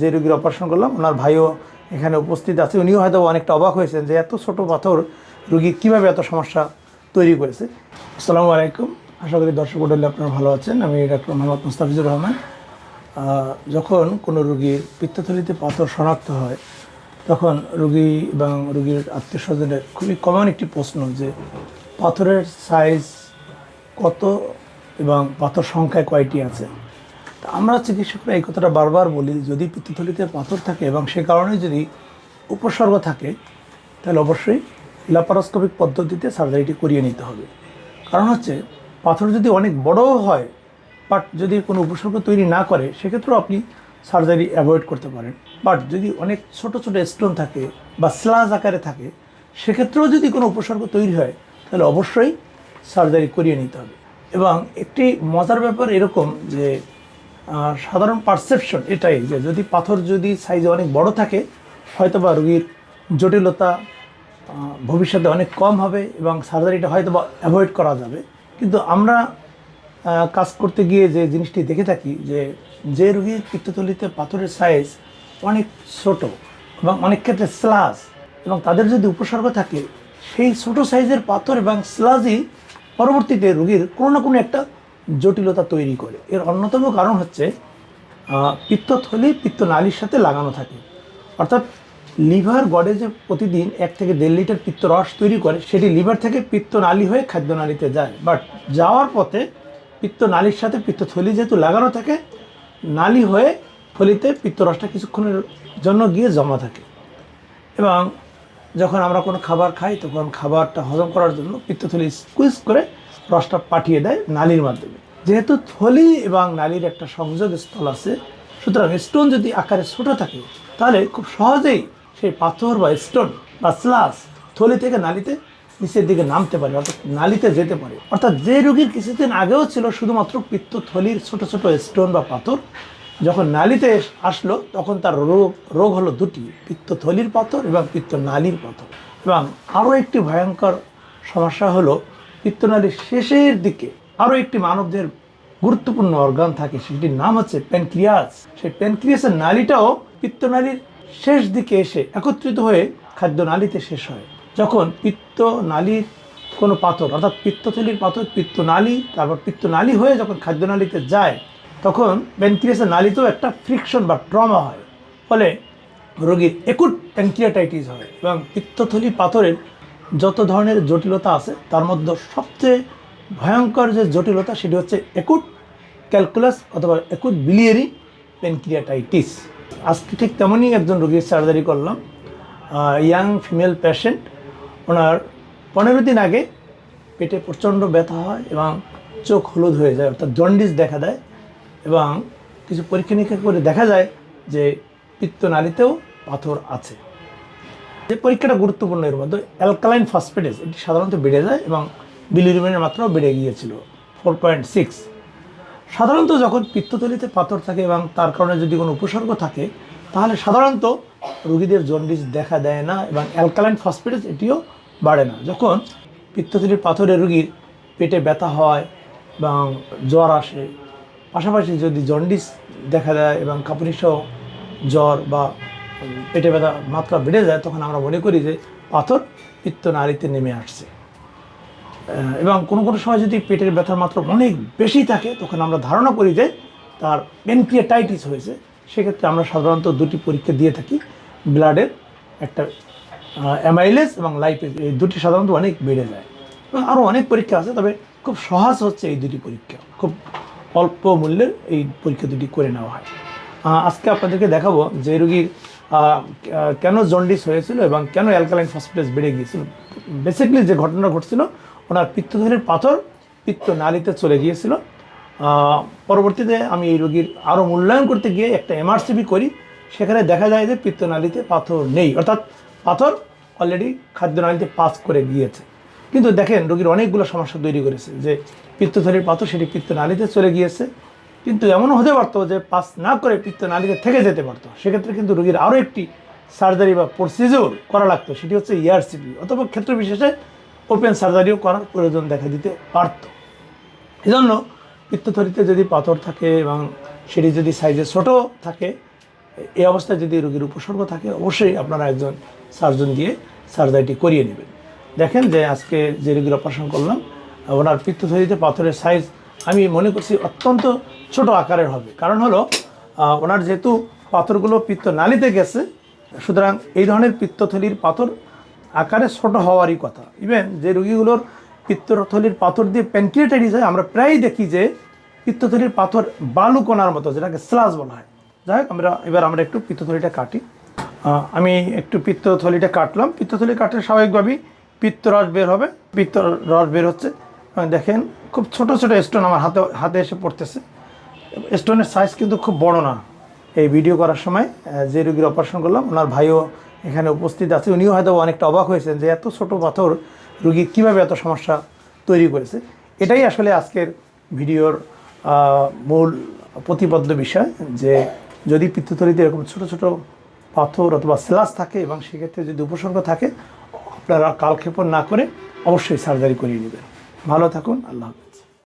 যে রোগীর অপারেশন করলাম, ওনার ভাইও এখানে উপস্থিত আছে। উনিও হয়তো অনেকটা অবাক হয়েছেন যে এত ছোট পাথর রুগী কীভাবে এত সমস্যা তৈরি করেছে। আসসালামু আলাইকুম। আশা করি দর্শক মণ্ডলী আপনারা ভালো আছেন। আমি ডাক্তার মোহাম্মদ মুস্তাফিজুর রহমান। যখন কোনো রুগীর পিত্তথলিতে পাথর শনাক্ত হয়, তখন রুগী এবং রুগীর আত্মীয় স্বজনের খুবই কমন একটি প্রশ্ন যে, পাথরের সাইজ কত এবং পাথর সংখ্যায় কয়টি আছে? তা আমরা চিকিৎসকরা এই কথাটা বারবার বলি, যদি পিত্তথলিতে পাথর থাকে এবং সে কারণে যদি উপসর্গ থাকে, তাহলে অবশ্যই ল্যাপারোস্কোপিক পদ্ধতিতে সার্জারিটি করিয়ে নিতে হবে। কারণ হচ্ছে, পাথর যদি অনেক বড়ও হয় বাট যদি কোনো উপসর্গ তৈরি না করে, সেক্ষেত্রেও আপনি সার্জারি অ্যাভয়েড করতে পারেন। বাট যদি অনেক ছোট ছোট স্টোন থাকে বা স্লাজ আকারে থাকে, সেক্ষেত্রেও যদি কোনো উপসর্গ তৈরি হয়, তাহলে অবশ্যই সার্জারি করিয়ে নিতে হবে। এবং একটি মজার ব্যাপার এরকম যে সাধারণ পারসেপশন এটাই যে যদি পাথর যদি সাইজে অনেক বড় থাকে হয়তো বা রোগীর জটিলতা ভবিষ্যতে অনেক কম হবে এবং সার্জারিটা হয়তো বা অ্যাভয়েড করা যাবে। কিন্তু আমরা কাজ করতে গিয়ে যে জিনিসটি দেখে থাকি যে যে রুগীর পিত্তথলিতে পাথরের সাইজ অনেক ছোট এবং অনেক ক্ষেত্রে স্লাজ এবং তাদের যদি উপসর্গ থাকে, সেই ছোট সাইজের পাথর এবং স্লাজই পরবর্তীতে রুগীর কোনো না কোনো একটা জটিলতা তৈরি করে। এর অন্যতম কারণ হচ্ছে পিত্তথলি পিত্তনালীর সাথে লাগানো থাকে। অর্থাৎ লিভার গড়ে যে প্রতিদিন এক থেকে দেড় লিটার পিত্ত রস তৈরি করে, সেটি লিভার থেকে পিত্তনালী হয়ে খাদ্যনালীতে যায়। বাট যাওয়ার পথে পিত্তনালীর সাথে পিত্তথলি যেহেতু লাগানো থাকে, নালী হয়ে থলিতে পিত্তরসটা কিছুক্ষণের জন্য গিয়ে জমা থাকে। এবং যখন আমরা কোনো খাবার খাই, তখন খাবারটা হজম করার জন্য পিত্তথলি স্কুইজ করে রসটা পাঠিয়ে দেয় নালীর মাধ্যমে। যেহেতু থলি এবং নালীর একটা সংযোগ স্থল আছে, সুতরাং স্টোন যদি আকারে ছোট থাকে, তাহলে খুব সহজেই সেই পাথর বা স্টোন বা স্লাস থলি থেকে নালীতে নিচের দিকে নামতে পারে, অর্থাৎ নালীতে যেতে পারে। অর্থাৎ যে রোগীর কিছুদিন আগেও ছিল শুধুমাত্র পিত্ত থলির ছোট ছোট স্টোন বা পাথর, যখন নালীতে আসলো তখন তার রোগ রোগ হলো দুটি, পিত্ত থলির পাথর এবং পিত্তনালীর পাথর। এবং আরও একটি ভয়ঙ্কর সমস্যা হলো পিত্তনালীর শেষের দিকে আরও একটি মানবদের গুরুত্বপূর্ণ অর্গান থাকে, সেটির নাম হচ্ছে প্যানক্রিয়াস। সেই প্যানক্রিয়াসের নালীটাও পিত্তনালীর শেষ দিকে এসে একত্রিত হয়ে খাদ্য নালীতে শেষ হয়। যখন পিত্ত নালীর কোনো পাথর, অর্থাৎ পিত্তথলির পাথর, পিত্তনালী, তারপর পিত্তনালী হয়ে যখন খাদ্যনালীতে যায়, তখন প্যানক্রিয়াসের নালীতেও একটা ফ্রিকশন বা ট্রমা হয়। ফলে রোগীর একুট প্যানক্রিয়াটাইটিস হয় এবং পিত্তথলি পাথরের যত ধরনের জটিলতা আছে, তার মধ্যে সবচেয়ে ভয়ঙ্কর যে জটিলতা সেটি হচ্ছে একুট ক্যালকুলাস অথবা একুট বিলিয়ারি প্যানক্রিয়াটাইটিস আজকে ঠিক তেমনই একজন রোগীর সার্জারি করলাম। ইয়াং ফিমেল পেশেন্ট ওনার পনেরো দিন আগে পেটে প্রচণ্ড ব্যথা হয় এবং চোখ হলুদ হয়ে যায়, অর্থাৎ জন্ডিস দেখা দেয় এবং কিছু পরীক্ষা নিরীক্ষা করে দেখা যায় যে পিত্তনালীতেও পাথর আছে। যে পরীক্ষাটা গুরুত্বপূর্ণ এর মধ্যে অ্যালকালাইন ফসফেটেস এটি সাধারণত বেড়ে যায় এবং বিলিরুবিনের মাত্রাও বেড়ে গিয়েছিল ফোর পয়েন্ট সিক্স সাধারণত যখন পিত্তথলিতে পাথর থাকে এবং তার কারণে যদি কোনো উপসর্গ থাকে, তাহলে সাধারণত রোগীদের জন্ডিস দেখা দেয় না এবং অ্যালকালাইন ফসফেটেস এটিও বাড়ে না। যখন পিত্তথলির পাথরের রোগীর পেটে ব্যথা হয় এবং জ্বর আসে, পাশাপাশি যদি জন্ডিস দেখা দেয় এবং কাপুরিসহ জ্বর বা পেটে ব্যথা, মাত্রা বেড়ে যায়, তখন আমরা মনে করি যে পাথর পিত্ত নারীতে নেমে আসছে। এবং কোনো কোনো সময় যদি পেটের ব্যথার মাত্রা অনেক বেশি থাকে, তখন আমরা ধারণা করি যে তার পেনক্রিয়াটাইটিস হয়েছে। সেক্ষেত্রে আমরা সাধারণত দুটি পরীক্ষা দিয়ে থাকি, ব্লাডের একটা অ্যামাইলেস এবং লাইপেজ এই দুটি সাধারণত অনেক বেড়ে যায়। এবং আরও অনেক পরীক্ষা আছে, তবে খুব সহজ হচ্ছে এই দুটি পরীক্ষা। খুব অল্প মূল্যের এই পরীক্ষা দুটি করে নেওয়া হয়। আজকে আপনাদেরকে দেখাবো যে রোগীর কেন জন্ডিস হয়েছিল এবং কেন অ্যালকালাইন ফসফেটাস বেড়ে গিয়েছিল? বেসিক্যালি যে ঘটনা ঘটছিল, ওনার পিত্তথলির পাথর পিত্ত নালীতে চলে গিয়েছিল। পরবর্তীতে আমি এই রোগীর আরও মূল্যায়ন করতে গিয়ে একটা এমআরসিবি করি। সেখানে দেখা যায় যে পিত্তনালীতে পাথর নেই। অর্থাৎ পাথর অলরেডি খাদ্যনালীতে পাস করে গিয়েছে। কিন্তু দেখেন, রোগীর অনেকগুলো সমস্যা তৈরি করেছে। যে পিত্তথলির পাথর, সেটি পিত্তনালীতে চলে গিয়েছে। কিন্তু এমনও হতে পারতো যে পাস না করে পিত্তনালীতে থেকে যেতে পারতো। সেক্ষেত্রে কিন্তু রোগীর আরও একটি সার্জারি বা প্রসিজিওর করা লাগতো, সেটি হচ্ছে ইয়ারসিপি অথবা ক্ষেত্র বিশেষে ওপেন সার্জারিও করার প্রয়োজন দেখা দিতে পারতো। এজন্য পিত্তথরিতে যদি পাথর থাকে এবং সেটি যদি সাইজে ছোট থাকে এই অবস্থায় যদি রোগীর উপসর্গ থাকে, অবশ্যই আপনারা একজন সার্জন দিয়ে সার্জারিটি করিয়ে নেবেন। দেখেন যে আজকে যে রোগীর অপারেশন করলাম, ওনার পিত্তথরিতে পাথরের সাইজ আমি মনে করছি অত্যন্ত ছোট আকারের হবে। কারণ হলো ওনার যেহেতু পাথরগুলো পিত্ত নালিতে গেছে, সুতরাং এই ধরনের পিত্তথলির পাথর আকারে ছোট হওয়ারই কথা। ইভেন যে রোগীগুলোর পিত্তথলির পাথর দিয়ে প্যানক্রিয়েটাইটিস হয়, আমরা প্রায়ই দেখি যে পিত্তথলির পাথর বালুকোনার মতো, যেটাকে স্লাস বলা হয়। যাই হোক, আমরা এবার আমরা একটু পিত্তথলিটা কাটি। আমি একটু পিত্তথলিটা কাটলাম। পিত্তথলি কাটলে স্বাভাবিকভাবেই পিত্তরস বের হবে। পিত্ত রস বের হচ্ছে। দেখেন, খুব ছোট ছোট স্টোন আমার হাতে হাতে এসে পড়তেছে। স্টোনের সাইজ কিন্তু খুব বড় না। এই ভিডিও করার সময় যে রুগীর অপারেশন করলাম, ওনার ভাইও এখানে উপস্থিত আছে। উনিও হয়তো অনেকটা অবাক হয়েছেন যে এত ছোট পাথর রুগী কীভাবে এত সমস্যা তৈরি করেছে। এটাই আসলে আজকের ভিডিওর মূল প্রতিবদ্ধ বিষয় যে যদি পিত্তথলিতে এরকম ছোট ছোট পাথর অথবা স্লাস থাকে এবং সেক্ষেত্রে যদি উপসর্গ থাকে, আপনারা কালক্ষেপণ না করে অবশ্যই সার্জারি করিয়ে নেবেন। ভালো থাকুন আল্লাহ